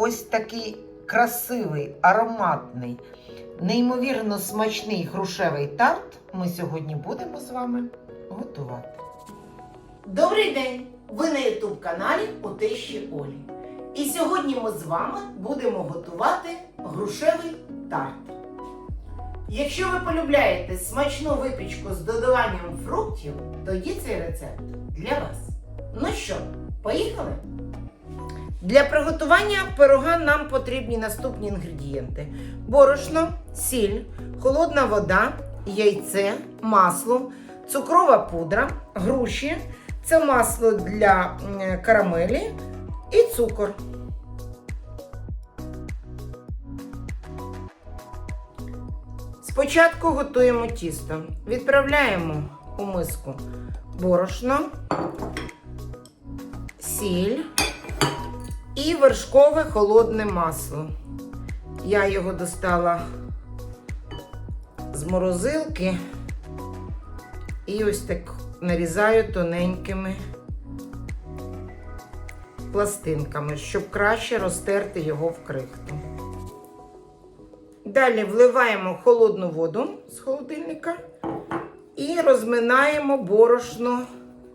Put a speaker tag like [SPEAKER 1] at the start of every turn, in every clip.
[SPEAKER 1] ось такий красивий, ароматний, неймовірно смачний грушевий тарт ми сьогодні будемо з вами готувати.
[SPEAKER 2] Добрий день! Ви на Ютуб каналі у Олі. І сьогодні ми з вами будемо готувати грушевий тарт. Якщо ви полюбляєте смачну випічку з додаванням фруктів, тоді цей рецепт для вас. Ну що, поїхали? Для приготування пирога нам потрібні наступні інгредієнти: борошно, сіль, холодна вода, яйце, масло, цукрова пудра, груші, це масло для карамелі і цукор. Спочатку готуємо тісто. Відправляємо у миску борошно, сіль і вершкове холодне масло. Я його достала з морозилки і ось так нарізаю тоненькими пластинками, щоб краще розтерти його в крихту. Далі вливаємо холодну воду з холодильника і розминаємо борошно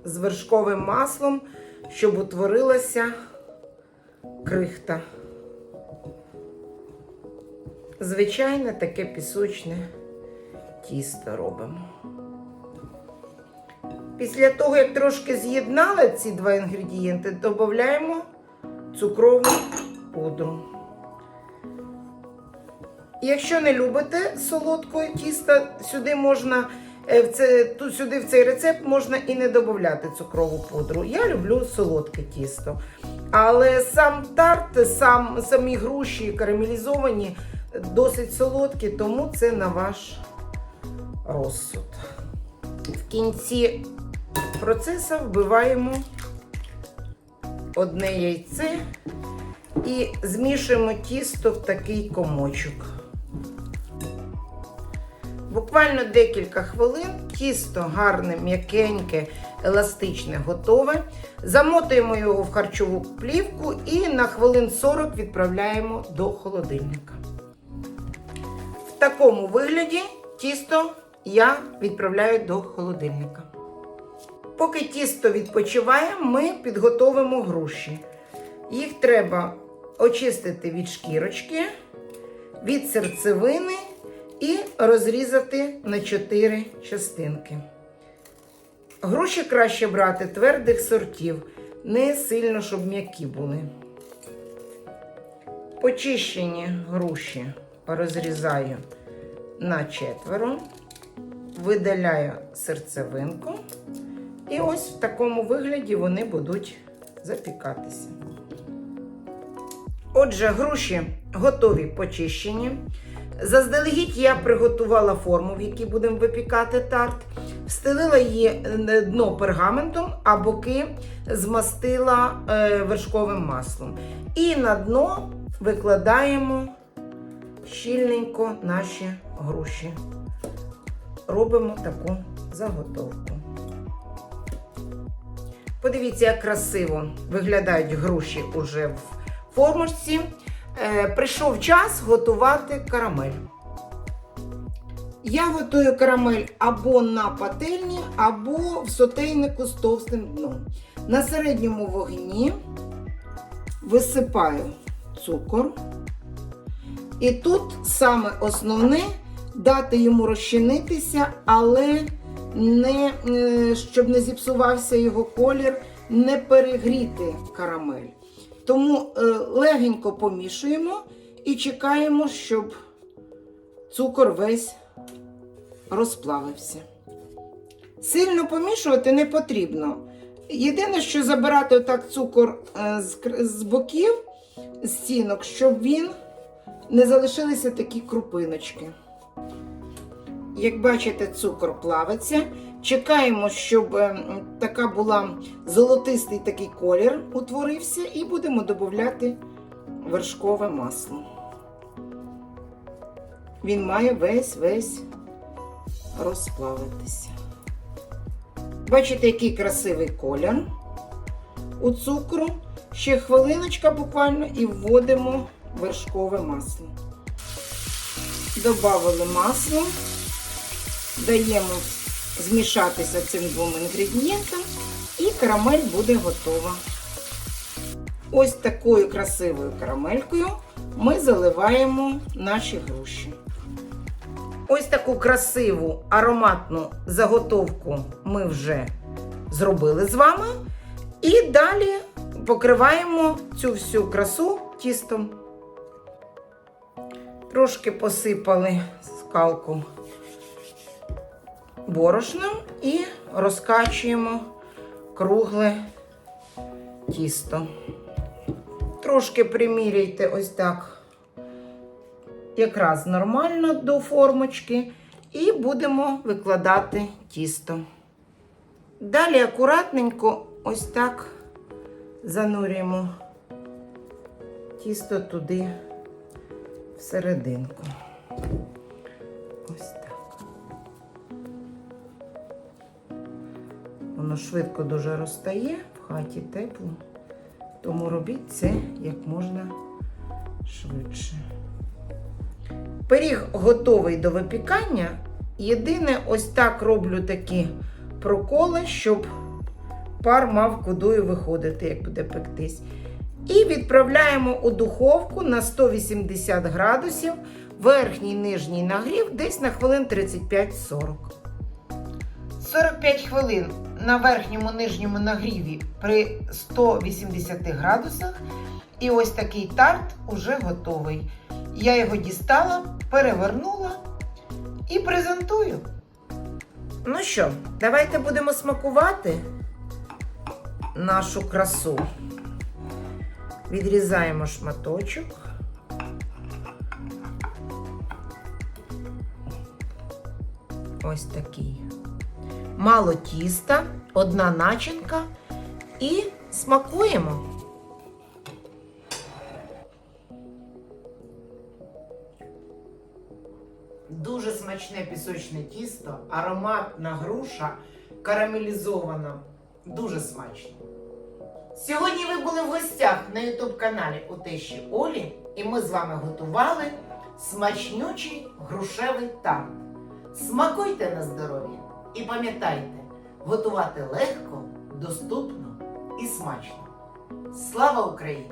[SPEAKER 2] з вершковим маслом, щоб утворилася крихта. Звичайне таке пісочне тісто робимо. Після того, як трошки з'єднали ці два інгредієнти, додаємо цукрову пудру. Якщо не любите солодкого тіста, сюди можна е, в це, сюди в цей рецепт можна і не додати цукрову пудру. Я люблю солодке тісто. Але сам тарт, сам, самі груші карамелізовані досить солодкі, тому це на ваш розсуд. В кінці процесу вбиваємо одне яйце і змішуємо тісто в такий комочок. Буквально декілька хвилин тісто гарне, м'якеньке, еластичне, готове. Замотуємо його в харчову плівку і на хвилин 40 відправляємо до холодильника. В такому вигляді тісто я відправляю до холодильника. Поки тісто відпочиває, ми підготовимо груші. Їх треба очистити від шкірочки, від серцевини і розрізати на 4 частинки. Груші краще брати твердих сортів, не сильно, щоб м'які були. Почищені груші розрізаю на четверо, видаляю серцевинку. І ось в такому вигляді вони будуть запікатися. Отже, груші готові почищені. Заздалегідь я приготувала форму, в якій будемо випікати тарт. Встелила її е, дно пергаментом, а боки змастила е, вершковим маслом. І на дно викладаємо щільненько наші груші. Робимо таку заготовку. Подивіться, як красиво виглядають груші уже в формочці. Е, прийшов час готувати карамель. Я готую карамель або на пательні, або в сотейнику з товстим дном. На середньому вогні висипаю цукор. І тут саме основне дати йому розчинитися, але не, е, щоб не зіпсувався його колір, не перегріти карамель. Тому е, легенько помішуємо і чекаємо, щоб цукор весь розплавився. Сильно помішувати не потрібно. Єдине, що забирати отак цукор е, з боків, з стінок, щоб він не залишилися такі крупиночки. Як бачите, цукор плавиться. Чекаємо, щоб е, така була золотистий такий колір утворився, і будемо додати вершкове масло. Він має весь-весь розплавитися. Бачите, який красивий колір. у цукру. Ще хвилиночка буквально і вводимо вершкове масло. Добавили масло, даємо змішатися цим двом інгредієнтам і карамель буде готова. Ось такою красивою карамелькою ми заливаємо наші груші. Ось таку красиву ароматну заготовку ми вже зробили з вами. І далі покриваємо цю всю красу тістом. Трошки посипали скалку борошном і розкачуємо кругле тісто. Трошки приміряйте ось так, якраз нормально до формочки, і будемо викладати тісто. Далі акуратненько ось так занурюємо тісто туди всерединку. Воно швидко дуже розтає, в хаті тепло, тому робіть це як можна швидше. Пиріг готовий до випікання. Єдине, ось так роблю такі проколи, щоб пар мав кудою виходити, як буде пектись. І відправляємо у духовку на 180 градусів, верхній нижній нагрів, десь на хвилин 35-40.
[SPEAKER 1] 45 хвилин на верхньому нижньому нагріві при 180 градусах. І ось такий тарт уже готовий. Я його дістала, перевернула і презентую.
[SPEAKER 2] Ну що, давайте будемо смакувати нашу красу. Відрізаємо шматочок. Ось такий. Мало тіста, одна начинка і смакуємо. Дуже смачне пісочне тісто, ароматна груша, карамелізована. Дуже смачно. Сьогодні ви були в гостях на ютуб каналі у тещі Олі, і ми з вами готували смачнючий грушевий тарт. Смакуйте на здоров'я і пам'ятайте, готувати легко, доступно і смачно. Слава Україні!